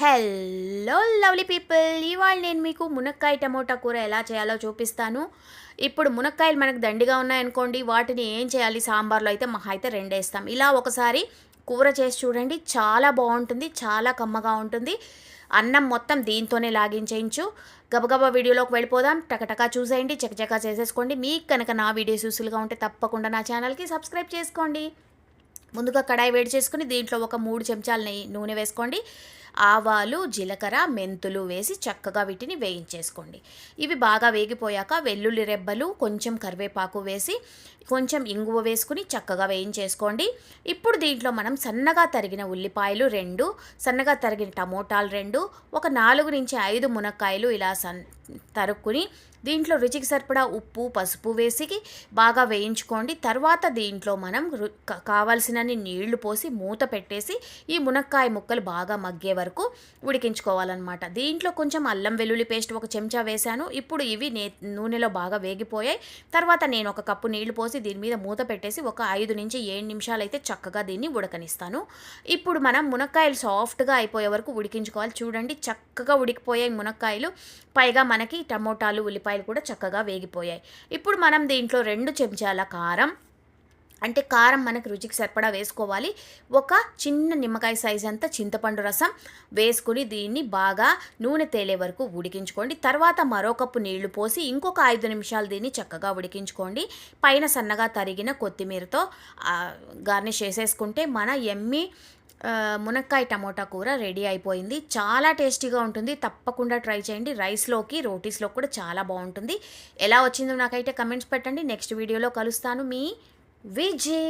Hello lovely people ఇవాళ నేను మీకు మునక్కాయ టమోటా కూర ఎలా చేయాలో చూపిస్తాను. ఇప్పుడు మునక్కాయలు మనకు దండిగా ఉన్నాయనుకోండి వాటిని ఏం చేయాలి? సాంబార్లో అయితే మహా అయితే రెండేస్తాం. ఇలా ఒకసారి కూర చేసి చూడండి. చాలా బాగుంటుంది చాలా కమ్మగా ఉంటుంది. అన్నం మొత్తం దీంతోనే లాగించేయించు. గబగబా వీడియోలోకి వెళ్ళిపోదాం. టకటకా చూసేయండి చకచకా చేసేసుకోండి. మీకు కనుక నా వీడియోస్ యూస్ఫుల్గా ఉంటే తప్పకుండా నా ఛానల్కి సబ్స్క్రైబ్ చేసుకోండి. ముందుగా కడాయి వేడి చేసుకుని దీంట్లో ఒక మూడు చెంచాల నెయ్యి నూనె వేసుకోండి. ఆవాలు జీలకర్ర మెంతులు వేసి చక్కగా వీటిని వేయించేసుకోండి. ఇవి బాగా వేగిపోయాక వెల్లుల్లి రెబ్బలు కొంచెం కరివేపాకు వేసి కొంచెం ఇంగువ వేసుకుని చక్కగా వేయించేసుకోండి. ఇప్పుడు దీంట్లో మనం సన్నగా తరిగిన ఉల్లిపాయలు రెండు సన్నగా తరిగిన టమోటాలు రెండు ఒక నాలుగు నుంచి ఐదు మునక్కాయలు ఇలా సన్ తరుక్కుని దీంట్లో రుచికి సరిపడా ఉప్పు పసుపు వేసి బాగా వేయించుకోండి. తర్వాత దీంట్లో మనం కావాల్సినన్ని నీళ్ళు పోసి మూత పెట్టేసి ఈ మునక్కాయ ముక్కలు బాగా మగ్గే వరకు ఉడికించుకోవాలన్నమాట. దీంట్లో కొంచెం అల్లం వెల్లుల్లి పేస్ట్ ఒక చెంచా వేశాను. ఇప్పుడు ఇవి నే నూనెలో బాగా వేగిపోయాయి. తర్వాత నేను ఒక కప్పు నీళ్ళు పోసి దీని మీద మూత పెట్టేసి ఒక ఐదు నుంచి ఏడు నిమిషాలు అయితే చక్కగా దీన్ని ఉడకనిస్తాను. ఇప్పుడు మనం మునక్కాయలు సాఫ్ట్గా అయిపోయే వరకు ఉడికించుకోవాలి. చూడండి చక్కగా ఉడికిపోయాయి మునక్కాయలు. పైగా మనకి టమోటాలు ఉల్లిపాయలు కూడా చక్కగా వేగిపోయాయి. ఇప్పుడు మనం దీంట్లో రెండు చెంచాల కారం అంటే కారం మనకు రుచికి సరిపడా వేసుకోవాలి. ఒక చిన్న నిమ్మకాయ సైజ్ అంతా చింతపండు రసం వేసుకుని దీన్ని బాగా నూనె తేలే వరకు ఉడికించుకోండి. తర్వాత మరో కప్పు నీళ్ళు పోసి ఇంకొక ఐదు నిమిషాలు దీన్ని చక్కగా ఉడికించుకోండి. పైన సన్నగా తరిగిన కొత్తిమీరతో గార్నిష్ చేసేసుకుంటే మన ఎమ్మి మునక్కాయ టమోటా కూర రెడీ అయిపోయింది. చాలా టేస్టీగా ఉంటుంది. తప్పకుండా ట్రై చేయండి. రైస్లోకి రోటీస్లో కూడా చాలా బాగుంటుంది. ఎలా వచ్చిందో నాకైతే కమెంట్స్ పెట్టండి. నెక్స్ట్ వీడియోలో కలుస్తాను. మీ విజయ్.